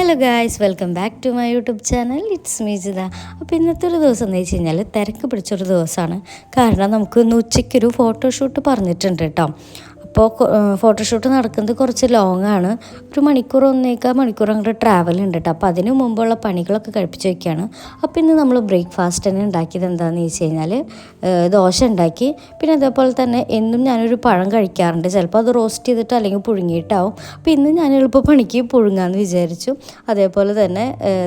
Hello guys welcome back to my YouTube channel it's Meejitha അപ്പോൾ ഇന്നത്തെ ഒരു ദിവസം എന്ന് വെച്ച് കഴിഞ്ഞാൽ തിരക്ക് പിടിച്ചൊരു ദിവസമാണ്. കാരണം നമുക്ക് ഇന്ന് ഉച്ചയ്ക്കൊരു ഫോട്ടോഷൂട്ട് പറഞ്ഞിട്ടുണ്ട് കേട്ടോ അപ്പോൾ ഫോട്ടോഷൂട്ട് നടക്കുന്നത് കുറച്ച് ലോങ് ആണ്. ഒരു മണിക്കൂർ ഒന്നേക്കാൾ മണിക്കൂർ അങ്ങോട്ട് ട്രാവൽ ഉണ്ട് കേട്ടോ അപ്പോൾ അതിന് മുമ്പുള്ള പണികളൊക്കെ കഴിപ്പിച്ച് വയ്ക്കുകയാണ് അപ്പോൾ ഇന്ന് നമ്മൾ ബ്രേക്ക്ഫാസ്റ്റ് തന്നെ ഉണ്ടാക്കിയത് എന്താണെന്ന് വെച്ച് കഴിഞ്ഞാൽ ദോശ ഉണ്ടാക്കി. പിന്നെ അതേപോലെ തന്നെ എന്നും ഞാനൊരു പഴം കഴിക്കാറുണ്ട്. ചിലപ്പോൾ അത് റോസ്റ്റ് ചെയ്തിട്ട് അല്ലെങ്കിൽ പുഴുങ്ങിയിട്ടാവും. അപ്പോൾ ഇന്ന് ഞാൻ എളുപ്പ പണിക്ക് പുഴുങ്ങാമെന്ന് വിചാരിച്ചു. അതേപോലെ തന്നെ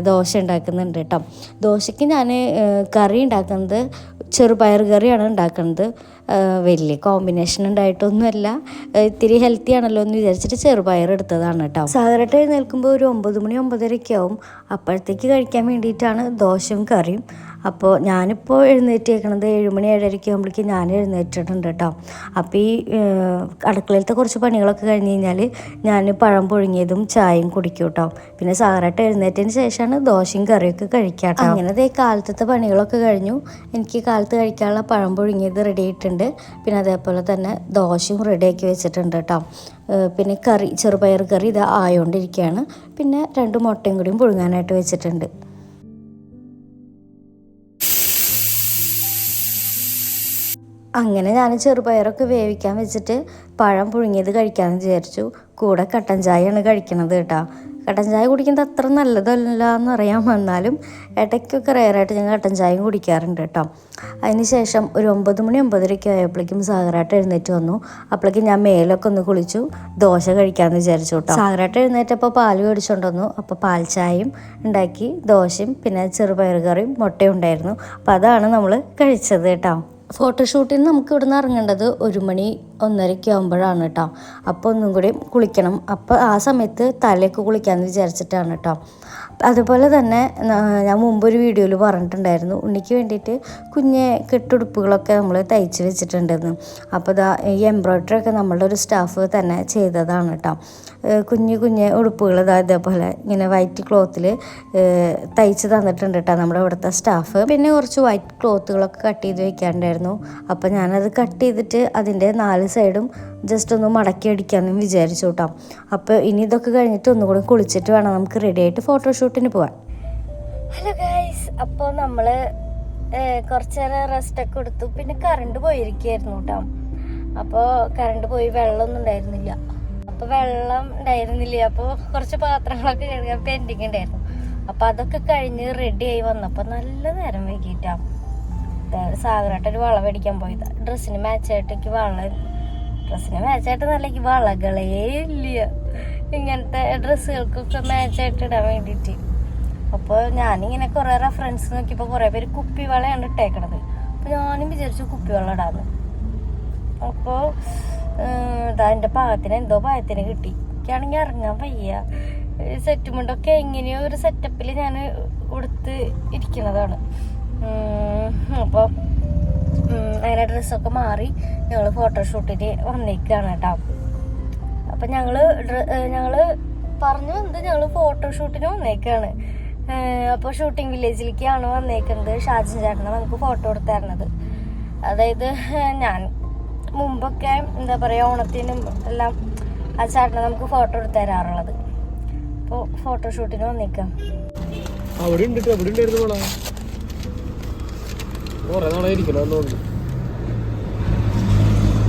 ദോശ ഉണ്ടാക്കുന്നുണ്ട് കേട്ടോ ദോശയ്ക്ക് ഞാൻ കറി ഉണ്ടാക്കുന്നത് ചെറുപയർ കറിയാണ് ഉണ്ടാക്കുന്നത്. വലിയ കോമ്പിനേഷൻ ഉണ്ടായിട്ടൊന്നുമല്ല. ഇത്തിരി ഹെൽത്തി ആണല്ലോ എന്ന് വിചാരിച്ചിട്ട് ചെറുപയർ എടുത്തതാണ് കേട്ടോ സാധാരണ എഴുന്നേൽക്കുമ്പോൾ ഒരു ഒമ്പത് മണി ഒമ്പതരയ്ക്കാവും. അപ്പോഴത്തേക്ക് കഴിക്കാൻ വേണ്ടിയിട്ടാണ് ദോശയും കറിയും. അപ്പോൾ ഞാനിപ്പോൾ എഴുന്നേറ്റേക്കണത് ഏഴുമണി ഏഴരയ്ക്ക് ആകുമ്പോഴേക്കും ഞാൻ എഴുന്നേറ്റിട്ടുണ്ട് കേട്ടോ അപ്പോൾ ഈ അടുക്കളയിലത്തെ കുറച്ച് പണികളൊക്കെ കഴിഞ്ഞ് കഴിഞ്ഞാൽ ഞാൻ പഴം പുഴുങ്ങിയതും ചായയും കുടിക്കും കേട്ടോ പിന്നെ സാറായിട്ട് എഴുന്നേറ്റതിന് ശേഷമാണ് ദോശയും കറിയൊക്കെ കഴിക്കാം കേട്ടോ അങ്ങനത്തെ കാലത്തത്തെ പണികളൊക്കെ കഴിഞ്ഞു. എനിക്ക് കാലത്ത് കഴിക്കാനുള്ള പഴം പുഴുങ്ങിയത് റെഡി ആയിട്ടുണ്ട്. പിന്നെ അതേപോലെ തന്നെ ദോശയും റെഡിയാക്കി വെച്ചിട്ടുണ്ട് കേട്ടോ പിന്നെ കറി ചെറുപയർ കറി ഇത് ആയോണ്ടിരിക്കുകയാണ് പിന്നെ രണ്ട് മുട്ടയും കൂടിയും പുഴുങ്ങാനായിട്ട് വെച്ചിട്ടുണ്ട്. അങ്ങനെ ഞാൻ ചെറുപയറൊക്കെ വേവിക്കാൻ വെച്ചിട്ട് പഴം പുഴുങ്ങിയത് കഴിക്കാമെന്ന് വിചാരിച്ചു. കൂടെ കട്ടൻ ചായയാണ് കഴിക്കണത് കേട്ടോ. കട്ടൻ ചായ കുടിക്കുന്നത് അത്ര നല്ലതല്ല എന്നറിയാം വന്നാലും ഇടയ്ക്കൊക്കെ റയറായിട്ട് ഞാൻ കട്ടൻ ചായയും കുടിക്കാറുണ്ട് കേട്ടോ. ശേഷം ഒരു ഒമ്പത് മണി ഒമ്പതരയ്ക്ക് ആയപ്പോഴേക്കും സാഗറായിട്ട് എഴുന്നേറ്റ് വന്നു. അപ്പോഴേക്കും ഞാൻ മേലൊക്കെ ഒന്ന് കുളിച്ചു ദോശ കഴിക്കാമെന്ന് വിചാരിച്ചു കേട്ടോ. സാഗറായിട്ട് എഴുന്നേറ്റപ്പോൾ പാൽ മേടിച്ചുകൊണ്ട് വന്നു. അപ്പോൾ പാൽ ചായയും ഉണ്ടാക്കി ദോശയും പിന്നെ ചെറുപയർ കറിയും മുട്ടയും ഉണ്ടായിരുന്നു. അപ്പോൾ അതാണ് നമ്മൾ കഴിച്ചത് കേട്ടോ. ഫോട്ടോഷൂട്ടിന് നമുക്ക് ഇവിടുന്ന് ഇറങ്ങേണ്ടത് ഒരു മണി ഒന്നരയ്ക്ക് ആകുമ്പോഴാണ് കേട്ടോ അപ്പോൾ ഒന്നും കൂടി കുളിക്കണം. അപ്പോൾ ആ സമയത്ത് തലയൊക്കെ കുളിക്കാമെന്ന് വിചാരിച്ചിട്ടാണ് കേട്ടോ അതുപോലെ തന്നെ ഞാൻ മുമ്പ് ഒരു വീഡിയോയിൽ പറഞ്ഞിട്ടുണ്ടായിരുന്നു. ഉണ്ണിക്ക് വേണ്ടിയിട്ട് കുഞ്ഞെ കെട്ടുടുപ്പുകളൊക്കെ നമ്മൾ തയ്ച്ച് വെച്ചിട്ടുണ്ടെന്ന്. അപ്പോൾ ദാ ഈ എംബ്രോയ്ഡറി ഒക്കെ നമ്മളുടെ ഒരു സ്റ്റാഫ് തന്നെ ചെയ്തതാണ് കേട്ടോ കുഞ്ഞു കുഞ്ഞ് ഉടുപ്പുകൾ ഇതാ ഇതേപോലെ ഇങ്ങനെ വൈറ്റ് ക്ലോത്തിൽ തയ്ച്ച് തന്നിട്ടുണ്ട് കേട്ടോ നമ്മുടെ ഇവിടുത്തെ സ്റ്റാഫ് പിന്നെ കുറച്ച് വൈറ്റ് ക്ലോത്തുകളൊക്കെ കട്ട് ചെയ്ത് വെക്കാണ്ടായിരുന്നു അപ്പോൾ ഞാനത് കട്ട് ചെയ്തിട്ട് അതിന്റെ നാല് സൈഡും ജസ്റ്റ് ഒന്ന് മടക്കി അടിക്കാമെന്ന് വിചാരിച്ചു കേട്ടോ അപ്പോൾ ഇനി ഇതൊക്കെ കഴിഞ്ഞിട്ട് ഒന്നുകൂടി കുളിച്ചിട്ട് വേണം നമുക്ക് റെഡി ആയിട്ട് ഫോട്ടോഷൂട്ടിന് പോകാൻ ഹലോ ഗൈസ് അപ്പോൾ നമ്മൾ കുറച്ച് നേരം റെസ്റ്റൊക്കെ കൊടുത്തു. പിന്നെ കറണ്ട് പോയിരിക്കുകയായിരുന്നു കേട്ടോ അപ്പോൾ കറണ്ട് പോയി വെള്ളമൊന്നും ഉണ്ടായിരുന്നില്ല. അപ്പോൾ വെള്ളം ഉണ്ടായിരുന്നില്ല? അപ്പോൾ കുറച്ച് പാത്രങ്ങളൊക്കെ കഴുകാൻ പെൻഡിങ് ഉണ്ടായിരുന്നു. അപ്പോൾ അതൊക്കെ കഴിഞ്ഞ് റെഡി ആയി വന്നപ്പോൾ നല്ല നേരം വൈകിട്ടാണ് സാഗറായിട്ടൊരു വള മേടിക്കാൻ പോയതാ. ഡ്രസ്സിന് മാച്ചായിട്ടേക്ക് വള ഡ്രസ്സിന് മാച്ചായിട്ട് നല്ല വളകളേ ഇല്ല. ഇങ്ങനത്തെ ഡ്രസ്സുകൾക്കൊക്കെ മാച്ചായിട്ട് ഇടാൻ വേണ്ടിയിട്ട്. അപ്പോൾ ഞാനിങ്ങനെ കുറേ റെഫറൻസ് നോക്കിയപ്പോൾ കുറേ പേര് കുപ്പി വളയാണ് ഇട്ടേക്കണത്. അപ്പോൾ ഞാനും വിചാരിച്ചു കുപ്പി വെള്ളം ഇടാന്ന് അപ്പോൾ ഇതാ പാകത്തിന് എന്തോ പാകത്തിന് കിട്ടി. എനിക്കാണെങ്കിൽ ഇറങ്ങാൻ വയ്യ. സെറ്റ് മുണ്ടൊക്കെ എങ്ങനെയോ ഒരു സെറ്റപ്പിൽ ഞാൻ ഉടുത്ത് ഇരിക്കുന്നതാണ്. അപ്പോൾ അങ്ങനെ ഡ്രസ്സൊക്കെ മാറി ഞങ്ങൾ ഫോട്ടോഷൂട്ടിന് വന്നേക്കാണ് കേട്ടോ. അപ്പം ഞങ്ങൾ ഞങ്ങൾ പറഞ്ഞു എന്ത്? ഞങ്ങൾ ഫോട്ടോഷൂട്ടിന് വന്നേക്കാണ്. അപ്പോൾ ഷൂട്ടിംഗ് വില്ലേജിലേക്കാണ് വന്നേക്കുന്നത് ഷാജിൻ ചേട്ടനാണ് നമുക്ക് ഫോട്ടോ എടുത്ത് അതായത് ഞാൻ മുമ്പൊക്കെ എന്താ പറയുക ഓണത്തിനും എല്ലാം ആ ചേട്ടനെ നമുക്ക് ഫോട്ടോ എടുത്ത് തരാറുള്ളത് അപ്പോൾ ഫോട്ടോഷൂട്ടിന് വന്നേക്കാം അവിടെ അവിടെ കൊറേ നാളെ ഇരിക്കണം തോന്നുന്നു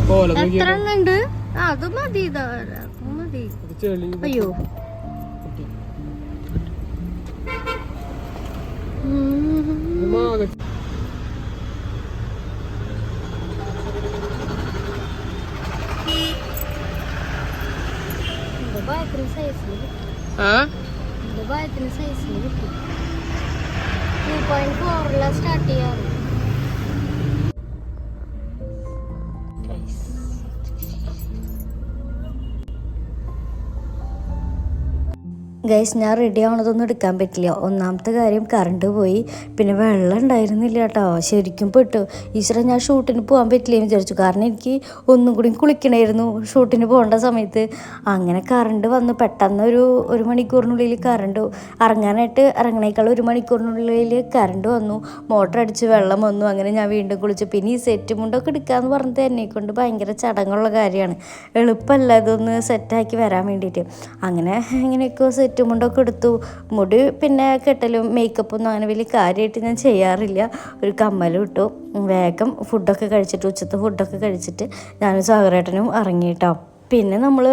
പോലെ എത്ര ഉണ്ട് അത് മതി മതി. അയ്യോ. സ്റ്റാർട്ട് ദുബായത്തിന് ഗൈസ് ഞാൻ റെഡി ആവണതൊന്നും എടുക്കാൻ പറ്റില്ല. ഒന്നാമത്തെ കാര്യം കറണ്ട് പോയി. പിന്നെ വെള്ളം ഉണ്ടായിരുന്നില്ല കേട്ടോ. ശരിക്കും പെട്ടു. ഈശ്വര ഞാൻ ഷൂട്ടിന് പോകാൻ പറ്റില്ല എന്ന് വിചാരിച്ചു. കാരണം എനിക്ക് ഒന്നും കൂടി കുളിക്കണമായിരുന്നു ഷൂട്ടിന് പോകേണ്ട സമയത്ത്. അങ്ങനെ കറണ്ട് വന്ന്. പെട്ടെന്ന് ഒരു ഒരു മണിക്കൂറിനുള്ളിൽ കറണ്ട് ഇറങ്ങാനായിട്ട് ഇറങ്ങണേക്കാൾ ഒരു മണിക്കൂറിനുള്ളിൽ കറണ്ട് വന്നു. മോട്ടർ അടിച്ച് വെള്ളം വന്നു. അങ്ങനെ ഞാൻ വീണ്ടും കുളിച്ചു. പിന്നെ ഈ സെറ്റ് മുണ്ടൊക്കെ എടുക്കാമെന്ന് പറഞ്ഞത് എന്നെ കൊണ്ട് ഭയങ്കര ചടങ്ങുള്ള കാര്യമാണ്. എളുപ്പമല്ല ഇതൊന്ന് സെറ്റാക്കി വരാൻ വേണ്ടിയിട്ട്. അങ്ങനെ എങ്ങനെയൊക്കെയോ സെറ്റ് സെറ്റ് മുണ്ടൊക്കെ എടുത്തു. മുടി പിന്നെ കെട്ടലും മേക്കപ്പൊന്നും അങ്ങനെ വലിയ കാര്യമായിട്ട് ഞാൻ ചെയ്യാറില്ല. ഒരു കമ്മലും ഇട്ടു. വേഗം ഫുഡൊക്കെ കഴിച്ചിട്ട് ഉച്ചത്തെ ഫുഡൊക്കെ കഴിച്ചിട്ട് ഞാനും സാഗരേട്ടനും ഇറങ്ങിയിട്ടോ. പിന്നെ നമ്മൾ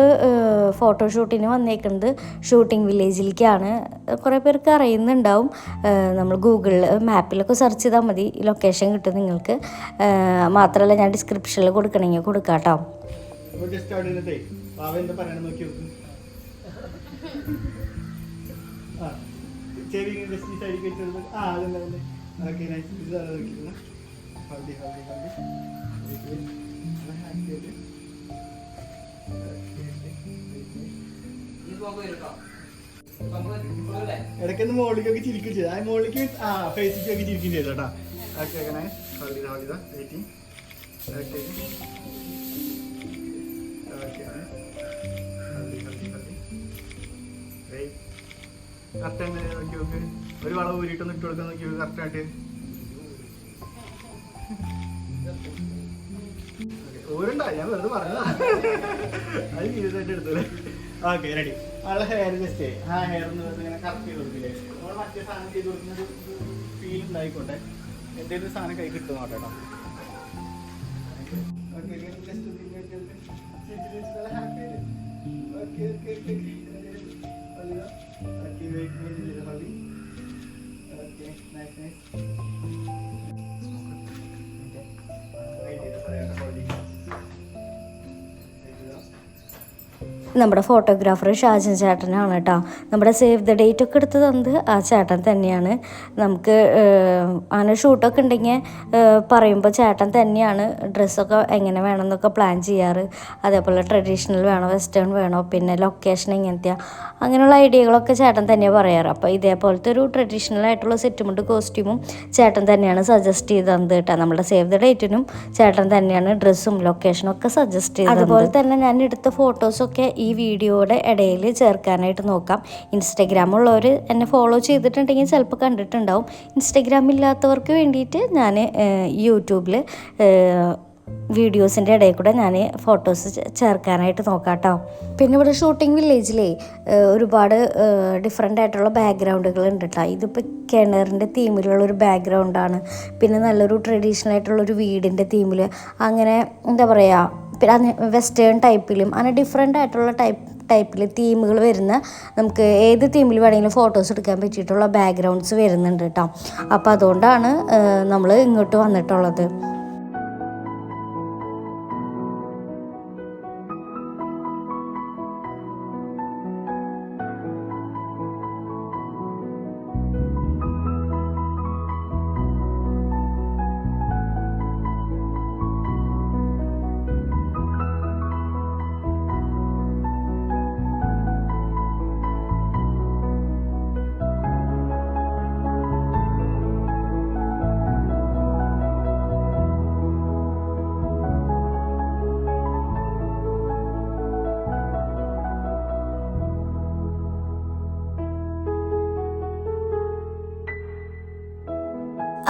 ഫോട്ടോഷൂട്ടിന് വന്നേക്കുന്നത് ഷൂട്ടിംഗ് വില്ലേജിലേക്കാണ് കുറേ പേർക്ക് അറിയുന്നുണ്ടാവും. നമ്മൾ ഗൂഗിളിൽ മാപ്പിലൊക്കെ സെർച്ച് ചെയ്താൽ മതി. ലൊക്കേഷൻ കിട്ടും നിങ്ങൾക്ക്. മാത്രമല്ല ഞാൻ ഡിസ്ക്രിപ്ഷനിൽ കൊടുക്കണമെങ്കിൽ കൊടുക്കാം കേട്ടോ. ആ ചെവി ജസ്റ്റ് ആ അതന്നെ ഓക്കെ നൈസ് ഇത് അത് നോക്കിയിരുന്ന ഹൽദി ഇടയ്ക്കൊന്ന് മുകളിലേക്കൊക്കെ ചിരിക്കും ചെയ്തു. ആ മുകളിലേക്ക് ആ ഫേസിലേക്കൊക്കെ ചിരിക്കും ചെയ്തു കേട്ടോ. Okay nice haldi haldi waiting okay okay correct എങ്ങനെ നോക്കി നോക്ക്. ഒരു വളവ് ഊരിയിട്ടൊന്ന് ഇട്ട് കൊടുക്കാൻ നോക്കി കറക്റ്റ് ആയിട്ട് ഊരുണ്ടാ ഞാൻ വെറുതെ പറഞ്ഞതാ. അത് ജീവിതമായിട്ട് എടുത്തല്ലേ ഓക്കെ റെഡി ആളെ ഹെയർ ജസ്റ്റ് ആ ഹെയർ എന്ന് വെറുതെ ഇങ്ങനെ കറക്റ്റ് ചെയ്ത് കൊടുക്കില്ലേ നമ്മൾ മറ്റേ സാധനം ചെയ്ത് കൊടുക്കുന്നത് ഫീൽ ഉണ്ടായിക്കോട്ടെ. എന്തെങ്കിലും സാധനം കൈ കിട്ടും. കേട്ടോ okay just okay okay okay Wait. Okay, nice, nice. നമ്മുടെ ഫോട്ടോഗ്രാഫർ ഷാജൻ ചേട്ടനാണ് കേട്ടോ. നമ്മുടെ സേവ് ദ ഡേറ്റ് ഒക്കെ എടുത്ത് തന്നത് ആ ചേട്ടൻ തന്നെയാണ്. നമുക്ക് അങ്ങനെ ഷൂട്ടൊക്കെ ഉണ്ടെങ്കിൽ പറയുമ്പോൾ ചേട്ടൻ തന്നെയാണ് ഡ്രസ്സൊക്കെ എങ്ങനെ വേണം എന്നൊക്കെ പ്ലാൻ ചെയ്യാറ്. അതേപോലെ ട്രഡീഷണൽ വേണോ വെസ്റ്റേൺ വേണോ പിന്നെ ലൊക്കേഷൻ എങ്ങനത്തെയാ അങ്ങനെയുള്ള ഐഡിയകളൊക്കെ ചേട്ടൻ തന്നെയാണ് പറയാറ്. അപ്പോൾ ഇതേപോലത്തെ ഒരു ട്രഡീഷണൽ ആയിട്ടുള്ള സെറ്റുമുണ്ട് കോസ്റ്റ്യൂമും ചേട്ടൻ തന്നെയാണ് സജസ്റ്റ് ചെയ്ത് തന്നത് കേട്ടോ. നമ്മുടെ സേവ് ദ ഡേറ്റിനും ചേട്ടൻ തന്നെയാണ് ഡ്രസ്സും ലൊക്കേഷനും ഒക്കെ സജസ്റ്റ് ചെയ്തത് അതുപോലെ തന്നെ ഞാൻ എടുത്ത ഫോട്ടോസൊക്കെ ഈ വീഡിയോയുടെ ഇടയിൽ ചേർക്കാനായിട്ട് നോക്കാം. ഇൻസ്റ്റഗ്രാം ഉള്ളവർ എന്നെ ഫോളോ ചെയ്തിട്ടുണ്ടെങ്കിൽ ചിലപ്പോൾ കണ്ടിട്ടുണ്ടാവും. ഇൻസ്റ്റഗ്രാം ഇല്ലാത്തവർക്ക് വേണ്ടിയിട്ട് ഞാൻ യൂട്യൂബിൽ വീഡിയോസിന്റെ ഇടയിൽ കൂടെ ഞാൻ ഫോട്ടോസ് ചേർക്കാനായിട്ട് നോക്കാം കേട്ടോ പിന്നെ ഇവിടെ ഷൂട്ടിംഗ് വില്ലേജിലേ ഒരുപാട് ഡിഫറെന്റ് ആയിട്ടുള്ള ബാക്ക്ഗ്രൗണ്ടുകൾ ഉണ്ട് കേട്ടോ ഇതിപ്പോൾ കിണറിന്റെ തീമിലുള്ള ഒരു ബാക്ക്ഗ്രൗണ്ടാണ് പിന്നെ നല്ലൊരു ട്രഡീഷണൽ ആയിട്ടുള്ള ഒരു വീടിന്റെ തീമിൽ അങ്ങനെ എന്താ പറയുക പിന്നെ വെസ്റ്റേൺ ടൈപ്പിലും അങ്ങനെ ഡിഫറെന്റ് ആയിട്ടുള്ള ടൈപ്പ് ടൈപ്പിൽ തീമുകൾ വരുന്ന നമുക്ക് ഏത് തീമിൽ വേണമെങ്കിലും ഫോട്ടോസ് എടുക്കാൻ പറ്റിയിട്ടുള്ള ബാക്ക്ഗ്രൗണ്ട്സ് വരുന്നുണ്ട് കേട്ടോ അപ്പോൾ അതുകൊണ്ടാണ് നമ്മൾ ഇങ്ങോട്ട് വന്നിട്ടുള്ളത്.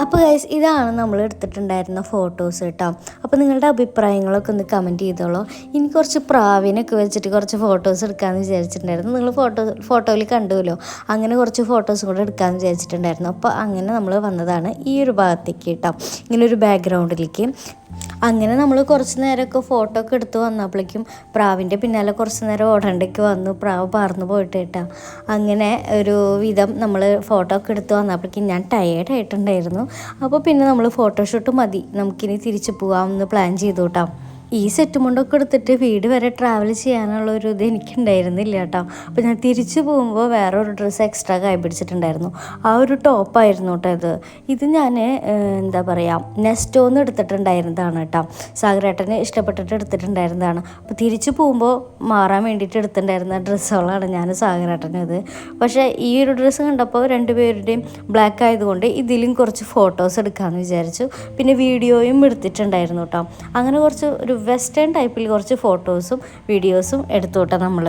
അപ്പോൾ ഗൈസ് ഇതാണ് നമ്മൾ എടുത്തിട്ടുണ്ടായിരുന്ന ഫോട്ടോസ് കേട്ടോ അപ്പോൾ നിങ്ങളുടെ അഭിപ്രായങ്ങളൊക്കെ ഒന്ന് കമന്റ് ചെയ്തോളൂ. ഇനി കുറച്ച് പ്രാവിനൊക്കെ വെച്ചിട്ട് കുറച്ച് ഫോട്ടോസ് എടുക്കാമെന്ന് വിചാരിച്ചിട്ടുണ്ടായിരുന്നു. നിങ്ങൾ ഫോട്ടോ ഫോട്ടോയിൽ കണ്ടുവല്ലോ അങ്ങനെ കുറച്ച് ഫോട്ടോസ് കൂടെ എടുക്കാമെന്ന് വിചാരിച്ചിട്ടുണ്ടായിരുന്നു. അപ്പോൾ അങ്ങനെ നമ്മൾ വന്നതാണ് ഈ ഒരു ഭാഗത്തേക്ക് കേട്ടോ ഇങ്ങനെ ഒരു ബാക്ക്ഗ്രൗണ്ടിലേക്ക് അങ്ങനെ നമ്മൾ കുറച്ച് നേരമൊക്കെ ഫോട്ടോ ഒക്കെ എടുത്ത് വന്നപ്പോഴേക്കും പ്രാവിന്റെ പിന്നാലെ കുറച്ച് നേരം ഓടണ്ടേക്ക് വന്നു. പ്രാവ് പറന്നു പോയിട്ട് കേട്ടോ. അങ്ങനെ ഒരു വിധം നമ്മൾ ഫോട്ടോ ഒക്കെ എടുത്ത് വന്നപ്പോഴേക്കും ഞാൻ ടയേർഡ് ആയിട്ടുണ്ടായിരുന്നു. അപ്പോൾ പിന്നെ നമ്മൾ ഫോട്ടോഷൂട്ട് മതി. നമുക്കിനി തിരിച്ചു പോകാമെന്ന് പ്ലാൻ ചെയ്തു കേട്ടോ. ഈ സെറ്റ് മുണ്ടൊക്കെ എടുത്തിട്ട് വീട് വരെ ട്രാവൽ ചെയ്യാനുള്ള ഒരു ഇത് എനിക്കുണ്ടായിരുന്നില്ല കേട്ടോ. അപ്പോൾ ഞാൻ തിരിച്ചു പോകുമ്പോൾ വേറെ ഒരു ഡ്രസ്സ് എക്സ്ട്രാ കൈ പിടിച്ചിട്ടുണ്ടായിരുന്നു. ആ ഒരു ടോപ്പായിരുന്നു കേട്ടോ ഇത്. ഇത് ഞാൻ എന്താ പറയുക നെസ്റ്റോന്ന് എടുത്തിട്ടുണ്ടായിരുന്നതാണ് കേട്ടോ. സാഗരേട്ടന് ഇഷ്ടപ്പെട്ടിട്ട് എടുത്തിട്ടുണ്ടായിരുന്നതാണ്. അപ്പോൾ തിരിച്ചു പോകുമ്പോൾ മാറാൻ വേണ്ടിയിട്ട് എടുത്തിട്ടുണ്ടായിരുന്ന ഡ്രസ്സുകളാണ് ഞാൻ സാഗരേട്ടന് ഇത്. പക്ഷേ ഈ ഒരു ഡ്രസ്സ് കണ്ടപ്പോൾ രണ്ടുപേരുടെയും ബ്ലാക്ക് ആയതുകൊണ്ട് ഇതിലും കുറച്ച് ഫോട്ടോസ് എടുക്കാമെന്ന് വിചാരിച്ചു. പിന്നെ വീഡിയോയും എടുത്തിട്ടുണ്ടായിരുന്നു കേട്ടോ. അങ്ങനെ കുറച്ച് ഒരു വെസ്റ്റേൺ ടൈപ്പിൽ കുറച്ച് ഫോട്ടോസും വീഡിയോസും എടുത്തു നമ്മൾ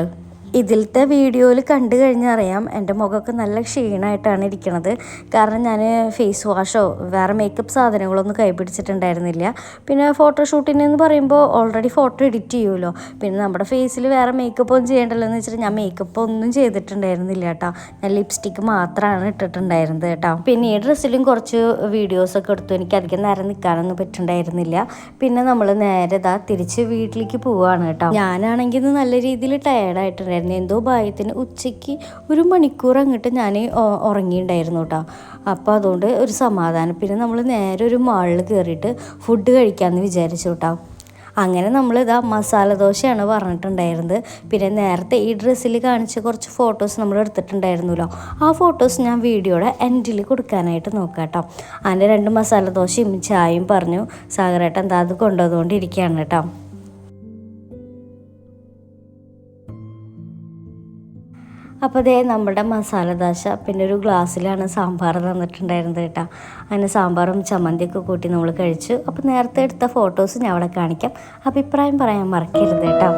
ഇതിലത്തെ വീഡിയോയിൽ കണ്ടു കഴിഞ്ഞാൽ അറിയാം എന്റെ മുഖമൊക്കെ നല്ല ക്ഷീണമായിട്ടാണ് ഇരിക്കുന്നത് കാരണം ഞാൻ ഫേസ് വാഷോ വേറെ മേക്കപ്പ് സാധനങ്ങളൊന്നും കൈപിടിച്ചിട്ടുണ്ടായിരുന്നില്ല. പിന്നെ ഫോട്ടോഷൂട്ടിന് എന്ന് പറയുമ്പോൾ ഓൾറെഡി ഫോട്ടോ എഡിറ്റ് ചെയ്യുമല്ലോ. പിന്നെ നമ്മുടെ ഫേസിൽ വേറെ മേക്കപ്പ് ഒന്നും ചെയ്യേണ്ടല്ലോ എന്ന് വെച്ചിട്ട് ഞാൻ മേക്കപ്പ് ഒന്നും ചെയ്തിട്ടുണ്ടായിരുന്നില്ല കേട്ടോ. ഞാൻ ലിപ്സ്റ്റിക്ക് മാത്രമാണ് ഇട്ടിട്ടുണ്ടായിരുന്നത് കേട്ടോ. പിന്നെ ഈ ഡ്രസ്സിലും കുറച്ച് വീഡിയോസൊക്കെ എടുത്തു. എനിക്ക് അധികം നേരം നിൽക്കാനൊന്നും പറ്റുണ്ടായിരുന്നില്ല പിന്നെ നമ്മൾ നേരെ ഇതാ തിരിച്ച് വീട്ടിലേക്ക് പോവുകയാണ് കേട്ടോ. ഞാനാണെങ്കിൽ നല്ല രീതിയിൽ ടയേർഡായിട്ടുണ്ടായിരുന്നു എന്തോ ഭയത്തിന് ഉച്ചയ്ക്ക് ഒരു മണിക്കൂർ അങ്ങോട്ട് ഞാൻ ഉറങ്ങിയിട്ടുണ്ടായിരുന്നു കേട്ടോ അപ്പോൾ അതുകൊണ്ട് ഒരു സമാധാനം. പിന്നെ നമ്മൾ നേരെ ഒരു മാളിൽ കയറിയിട്ട് ഫുഡ് കഴിക്കാമെന്ന് വിചാരിച്ചു കേട്ടോ അങ്ങനെ നമ്മൾ ഇതാ മസാല ദോശയാണ് പറഞ്ഞിട്ടുണ്ടായിരുന്നത്. പിന്നെ നേരത്തെ ഈ ഡ്രസ്സിൽ കാണിച്ച കുറച്ച് ഫോട്ടോസ് നമ്മൾ എടുത്തിട്ടുണ്ടായിരുന്നല്ലോ. ആ ഫോട്ടോസ് ഞാൻ വീഡിയോയുടെ എൻഡിൽ കൊടുക്കാനായിട്ട് നോക്കാം കേട്ടോ അതിന്റെ രണ്ട് മസാല ദോശയും ചായയും പറഞ്ഞു. സാഗരേട്ടൻ എന്താ അത് കൊണ്ടുവന്നുകൊണ്ടിരിക്കുകയാണ് കേട്ടോ അപ്പോൾ ദേ നമ്മുടെ മസാല ദാശ പിന്നെ ഒരു ഗ്ലാസ്സിലാണ് സാമ്പാർ തന്നിട്ടുണ്ടായിരുന്നത് കേട്ടോ. അങ്ങനെ സാമ്പാറും ചമ്മന്തിയൊക്കെ കൂട്ടി നമ്മൾ കഴിച്ചു. അപ്പോൾ നേരത്തെ എടുത്ത ഫോട്ടോസ് ഞാൻ അവിടെ കാണിക്കാം. അഭിപ്രായം പറയാൻ മറക്കരുത് കേട്ടോ.